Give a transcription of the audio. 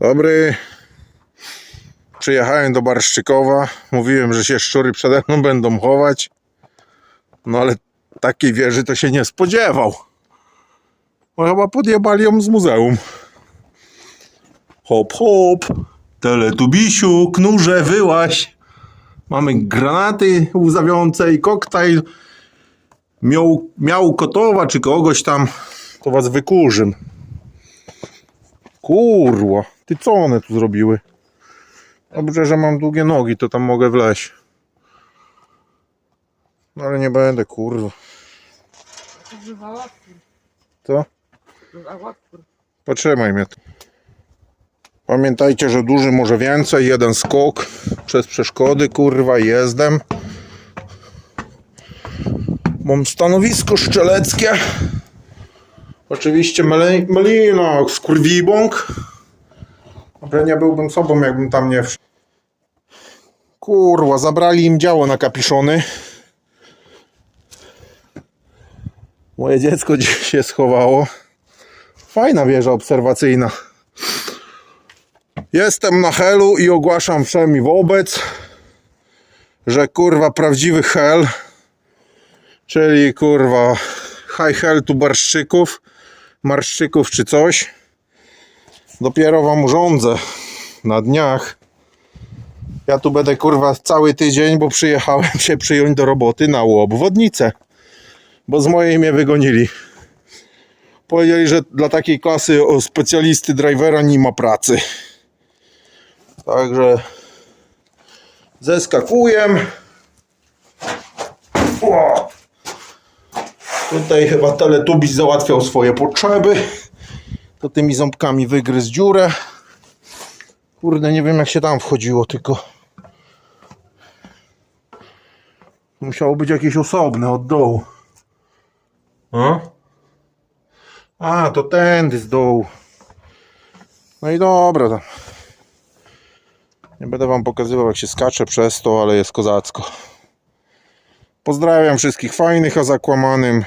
Dobry. Przyjechałem do Barszczykowa. Mówiłem, że się szczury przede mną będą chować. No ale takiej wieży to się nie spodziewał. Bo chyba podjebali ją z muzeum. Hop, hop. Teletubisiu, knurze, wyłaś. Mamy granaty łzawiące i koktajl. Miał, miał kotowa czy kogoś tam. To was wykurzym. Kurwa, ty co one tu zrobiły? Dobrze, że mam długie nogi, to tam mogę wleźć. No ale nie będę, kurwa. Co? Potrzymaj mnie tu. Pamiętajcie, że duży może więcej, jeden skok przez przeszkody, kurwa, jezdem. Mam stanowisko szczeleckie. Oczywiście meli- melina, skurwibąk. Ale nie byłbym sobą, jakbym tam nie wszedł. Kurwa, zabrali im działo na kapiszony. Moje dziecko gdzieś się schowało. Fajna wieża obserwacyjna. Jestem na helu i ogłaszam wszemi wobec, że kurwa prawdziwy hel, czyli kurwa high hell tu barszczyków, marszczyków czy coś, dopiero wam urządzę na dniach. Ja tu będę kurwa cały tydzień, bo przyjechałem się przyjąć do roboty na obwodnicę, bo z mojej mnie wygonili. Powiedzieli, że dla takiej klasy o specjalisty drivera nie ma pracy. Także zeskakuję. O! Tutaj chyba Teletubbies załatwiał swoje potrzeby. To tymi ząbkami wygryzł dziurę. Kurde, nie wiem jak się tam wchodziło, tylko musiało być jakieś osobne od dołu. A? A, to tędy z dołu. No i dobra tam. Nie będę wam pokazywał jak się skacze przez to, ale jest kozacko. Pozdrawiam wszystkich fajnych, a zakłamanym